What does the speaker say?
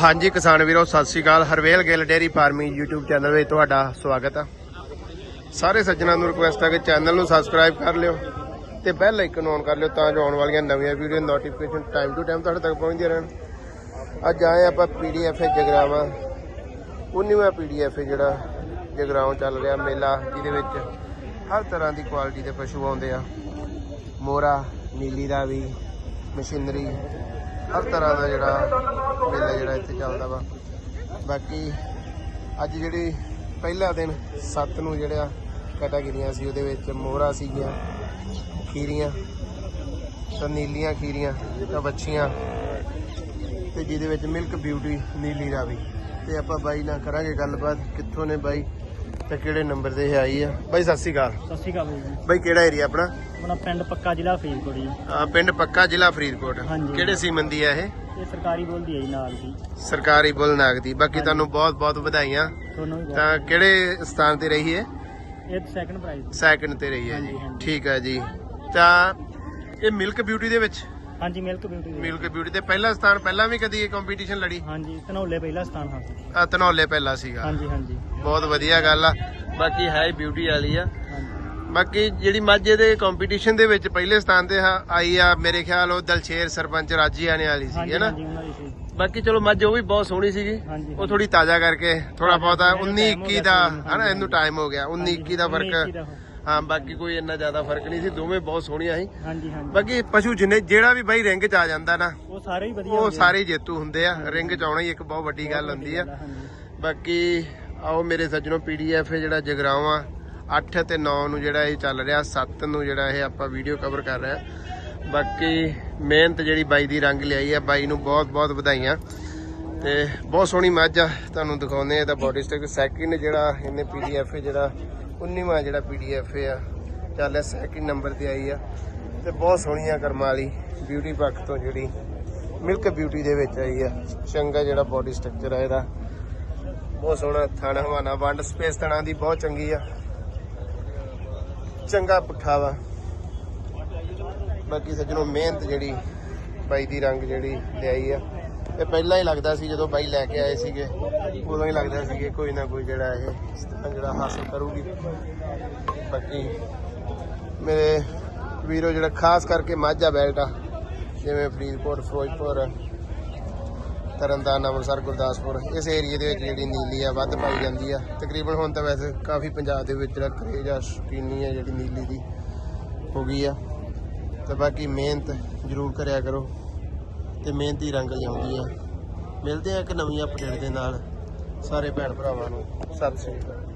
ਹਾਂਜੀ, ਕਿਸਾਨ ਵੀਰੋ, ਸਤਿ ਸ਼੍ਰੀ ਅਕਾਲ। Harvel Gill dairy farming YouTube channel ਵਿੱਚ ਤੁਹਾਡਾ ਸਵਾਗਤ ਆ। ਸਾਰੇ ਸੱਜਣਾਂ ਨੂੰ ਰਿਕੁਐਸਟ ਆ ਕਿ ਚੈਨਲ ਨੂੰ ਸਬਸਕ੍ਰਾਈਬ ਕਰ ਲਿਓ ਤੇ ਬੈਲ ਆਈਕਨ ਔਨ ਕਰ ਲਿਓ ਤਾਂ ਜੋ ਆਉਣ ਵਾਲੀਆਂ ਨਵੀਆਂ video notification time to time ਤੁਹਾਡੇ ਤੱਕ ਪਹੁੰਚਦੀਆਂ ਰਹਿਣ। ਅੱਜ ਆਏ ਆਪਾਂ ਪੀਡੀਐਫ ਜਗਰਾਵਾ। 19ਵਾਂ ਪੀਡੀਐਫ ਜਿਹੜਾ ਜਗਰਾਉਂ ਚੱਲ ਰਿਹਾ ਮੇਲਾ, ਜਿਹਦੇ ਵਿੱਚ ਹਰ ਤਰ੍ਹਾਂ ਦੀ ਕੁਆਲਿਟੀ ਦੇ ਪਸ਼ੂ ਆਉਂਦੇ ਆ। ਮੋਰਾ ਨੀਲੀ ਦਾ ਵੀ ਮਸ਼ੀਨਰੀ ਹਰ ਤਰ੍ਹਾਂ ਦਾ ਜਿਹੜਾ ਮੇਲਾ ਜਿਹੜਾ ਇੱਥੇ ਚੱਲਦਾ ਵਾ। ਬਾਕੀ ਅੱਜ ਜਿਹੜੀ ਪਹਿਲਾ ਦਿਨ ਸੱਤ ਨੂੰ ਜਿਹੜਾ ਕੈਟਾਗਰੀਆਂ ਸੀ, ਉਹਦੇ ਵਿੱਚ ਮੋਹਰਾ ਸੀਗੀਆਂ, ਖੀਰੀਆਂ, ਤਾਂ ਨੀਲੀਆਂ ਖੀਰੀਆਂ, ਤਾਂ ਬੱਚੀਆਂ ਤੇ ਜਿਹਦੇ ਵਿੱਚ ਮਿਲਕ ਬਿਊਟੀ ਨੀਲੀ ਰਾਵੀ। ਤੇ ਆਪਾਂ ਬਾਈ ਨਾਲ ਕਰਾਂਗੇ ਗੱਲਬਾਤ, ਕਿੱਥੋਂ ਨੇ ਬਾਈ? ਤੇ ਕਿਹੜੇ ਨੰਬਰ ਤੇ ਇਹ ਆਈ ਆ? ਬਾਈ ਸਤਿ ਸ਼੍ਰੀ ਅਕਾਲ। ਸਤਿ ਸ਼੍ਰੀ ਅਕਾਲ ਜੀ। ਬਾਈ ਕਿਹੜਾ ਏਰੀਆ ਆਪਣਾ? ਆਪਣਾ ਪਿੰਡ ਪੱਕਾ ਜ਼ਿਲ੍ਹਾ ਫਰੀਦਕੋਟ ਜੀ। ਅਹ ਪਿੰਡ ਪੱਕਾ ਜ਼ਿਲ੍ਹਾ ਫਰੀਦਕੋਟ। ਹਾਂਜੀ। ਕਿਹੜੇ ਸੀਮਨ ਦੀ ਆ ਇਹ? ਇਹ ਸਰਕਾਰੀ ਬੋਲਦੀ ਹੈ ਜੀ ਨਾਲ ਦੀ। ਸਰਕਾਰੀ ਬੁਲਨਾਗ ਦੀ। ਬਾਕੀ ਤੁਹਾਨੂੰ ਬਹੁਤ ਬਹੁਤ ਵਧਾਈਆਂ। ਤੁਹਾਨੂੰ ਵੀ ਬਹੁਤ ਤਾਂ ਕਿਹੜੇ ਸਥਾਨ ਤੇ ਰਹੀ ਹੈ ਇਹ ਸੈਕੰਡ ਪ੍ਰਾਈਜ਼ ਸੈਕੰਡ ਤੇ ਰਹੀ ਹੈ ਜੀ। ਹਾਂਜੀ, ਹਾਂਜੀ। ਠੀਕ ਹੈ ਜੀ। ਤਾਂ ਇਹ ਮਿਲਕ ਬਿਊਟੀ ਦੇ ਵਿੱਚ? ਹਾਂਜੀ ਮਿਲਕ ਬਿਊਟੀ ਦੇ ਮਿਲਕ ਬਿਊਟੀ ਤੇ ਪਹਿਲਾ ਸਥਾਨ ਪਹਿਲਾਂ ਵੀ ਕਦੀ ਇਹ ਕੰਪੀਟੀਸ਼ਨ ਲੜੀ? ਹਾਂਜੀ ਧਨੌਲੇ ਪਹਿਲਾ ਸਥਾਨ ਹਾਸਲ ਆ ਧਨੌਲੇ ਪਹਿਲਾ ਸੀਗਾ। ਹਾਂਜੀ ਹਾਂਜੀ। ਬਹੁਤ ਵਧੀਆ ਗੱਲ ਆ। ਬਾਕੀ ਹੈ ਬਿਊਟੀ ਵਾਲੀ ਆ। ਹਾਂਜੀ। ਬਾਕੀ ਜਿਹੜੀ ਮਾਝੇ ਦੇ ਕੰਪੀਟੀਸ਼ਨ ਦੇ ਵਿੱਚ ਪਹਿਲੇ ਸਥਾਨ ਤੇ ਆ- ਆਈ ਆ ਮੇਰੇ ਖਿਆਲ ਉਹ ਦਲਸ਼ੇਰ ਸਰਪੰਚ ਰਾਜੀ ਆਣੇ ਵਾਲੀ ਸੀ ਹਾਂਜੀ ਹੈ ਨਾ? ਹਾਂਜੀ ਉਹਨਾਂ ਦੀ ਸੀ। ਬਾਕੀ ਚਲੋ ਮੱਝ ਉਹ ਵੀ ਬਹੁਤ ਸੋਹਣੀ ਸੀਗੀ। ਹਾਂਜੀ ਉਹ ਥੋੜੀ ਤਾਜ਼ਾ ਕਰਕੇ ਥੋੜਾ ਬਹੁਤਾ ਇਹਨੂੰ 19 time ਹੋ 21 ਗਿਆ ਦਾ ਹਨਾ ਇਹਨੂੰ ਟਾਈਮ ਹੋ ਗਿਆ 19 21 ਦਾ 19 ਫ਼ਰਕ। ਦਾ। ਹਾਂ ਬਾਕੀ ਕੋਈ ਇੰਨਾ ਜ਼ਿਆਦਾ ਫ਼ਰਕ ਨਹੀਂ ਸੀ ਦੋਵੇਂ ਬਹੁਤ ਸੋਹਣੀਆਂ ਸੀ। ਹਾਂਜੀ ਹਾਂਜੀ। ਬਾਕੀ ਪਸ਼ੂ ਜਿੰਨੇ ਜਿਹੜਾ ਵੀ ਬਾਈ ਰਿੰਗ 'ਚ ਆ ਜਾਂਦਾ ਨਾ ਉਹ ਸਾਰੇ ਹੀ ਵਧੀਆ ਉਹ ਹੁੰਦੇ ਆ। ਸਾਰੇ ਜੇਤੂ ਹੁੰਦੇ ਆ। ਰਿੰਗ 'ਚ ਆਉਣਾ ਹੀ ਇੱਕ ਬਹੁਤ ਵੱਡੀ ਗੱਲ ਹੁੰਦੀ ਆ। ਹਾਂਜੀ। ਬਾਕੀ ਆਓ ਮੇਰੇ ਸੱਜਣੋ ਪੀਡੀਐਫ ਜਿਹੜਾ ਜਗਰਾਵਾਂ 8 ਤੇ 9 ਨੂੰ ਜਿਹੜਾ ਇਹ ਚੱਲ ਰਿਹਾ 7 ਨੂੰ ਜਿਹੜਾ ਇਹ ਆਪਾਂ ਵੀਡੀਓ ਕਵਰ ਕਰ ਰਹੇ ਆ। ਬਾਕੀ ਮਿਹਨਤ ਜਿਹੜੀ ਬਾਈ ਦੀ ਰੰਗ ਲਿਆਈ ਆ ਬਾਈ ਨੂੰ ਬਹੁਤ ਬਹੁਤ ਵਧਾਈਆਂ। ਤੇ ਬਹੁਤ ਸੋਹਣੀ ਮੱਝ ਆ ਤੁਹਾਨੂੰ ਦਿਖਾਉਂਦੇ ਆ ਇਹਦਾ ਬੋਡੀ ਸਟਰਕਚਰ ਸੈਕਿੰਡ ਜਿਹੜਾ ਇਹਨੇ ਪੀਡੀਐਫ ਜਿਹੜਾ 19ਵਾਂ ਜਿਹੜਾ ਪੀਡੀਐਫ ਆ, ਚੱਲ ਸੈਕਿੰਡ ਨੰਬਰ ਤੇ ਆਈ ਆ। ਤੇ ਬਹੁਤ ਸੋਹਣੀਆਂ ਕਰਮਾਂ ਵਾਲੀ ਬਿਊਟੀ ਪੱਖ ਤੋਂ ਜਿਹੜੀ ਮਿਲਕ ਬਿਊਟੀ ਦੇ ਵਿੱਚ ਆਈ ਆ। ਚੰਗਾ ਜਿਹੜਾ ਬੋਡੀ ਸਟਰਕਚਰ ਆ ਇਹਦਾ। ਬਹੁਤ ਸੋਹਣਾ ਥਣ ਹਵਾਨਾ, ਵੰਡ ਸਪੇਸ ਥਣਾ ਦੀ ਬਹੁਤ ਚੰਗੀ ਆ। ਚੰਗਾ ਪੁੱਠਾ ਵਾ। ਬਾਕੀ ਸੱਜਣੋ, ਮਿਹਨਤ ਜਿਹੜੀ ਬਾਈ ਦੀ ਰੰਗ ਜਿਹੜੀ ਲਿਆਈ ਆ। ਇਹ ਪਹਿਲਾਂ ਹੀ ਲੱਗਦਾ ਸੀ ਜਦੋਂ ਬਾਈ ਲੈ ਕੇ ਆਏ ਸੀਗੇ। ਉਦੋਂ ਹੀ ਲੱਗਦਾ ਸੀ ਕਿ ਕੋਈ ਨਾ ਕੋਈ ਜਿਹੜਾ ਇਹ ਇਸ ਜਿਹੜਾ ਹਾਸਲ ਕਰੂਗੀ। ਬਾਕੀ ਮੇਰੇ ਵੀਰੋ ਜਿਹੜਾ ਖਾਸ ਕਰਕੇ ਮਾਝਾ ਬੈਲਟ ਆ, ਜਿਵੇਂ ਫਰੀਦਕੋਟ, ਫਿਰੋਜ਼ਪੁਰ, ਤਰਨਤਾਰਨ, ਅੰਮ੍ਰਿਤਸਰ, ਗੁਰਦਾਸਪੁਰ, ਇਸ ਏਰੀਏ ਦੇ ਵਿੱਚ ਜਿਹੜੀ ਨੀਲੀ ਆ, ਵੱਧ ਪਾਈ ਜਾਂਦੀ ਆ। ਤਕਰੀਬਨ ਹੁਣ ਤਾਂ ਵੈਸੇ ਕਾਫੀ ਪੰਜਾਬ ਦੇ ਵਿੱਚ ਜਿਹੜਾ ਕਰੇਜ ਆ ਸ਼ੌਕੀਨੀ ਆ ਜਿਹੜੀ ਨੀਲੀ ਦੀ ਹੋ ਗਈ ਆ। ਤੇ ਬਾਕੀ ਮਿਹਨਤ ਜ਼ਰੂਰ ਕਰਿਆ ਕਰੋ। ਤੇ ਮਿਹਨਤੀ ਰੰਗ ਲਿਆਉਂਦੀ ਆ। ਮਿਲਦੇ ਆ ਇੱਕ ਨਵੀਂ ਅਪਡੇਟ ਦੇ ਨਾਲ। ਸਾਰੇ ਭੈਣ ਭਰਾਵਾਂ ਨੂੰ ਸਤਿ ਸ੍ਰੀ ਅਕਾਲ।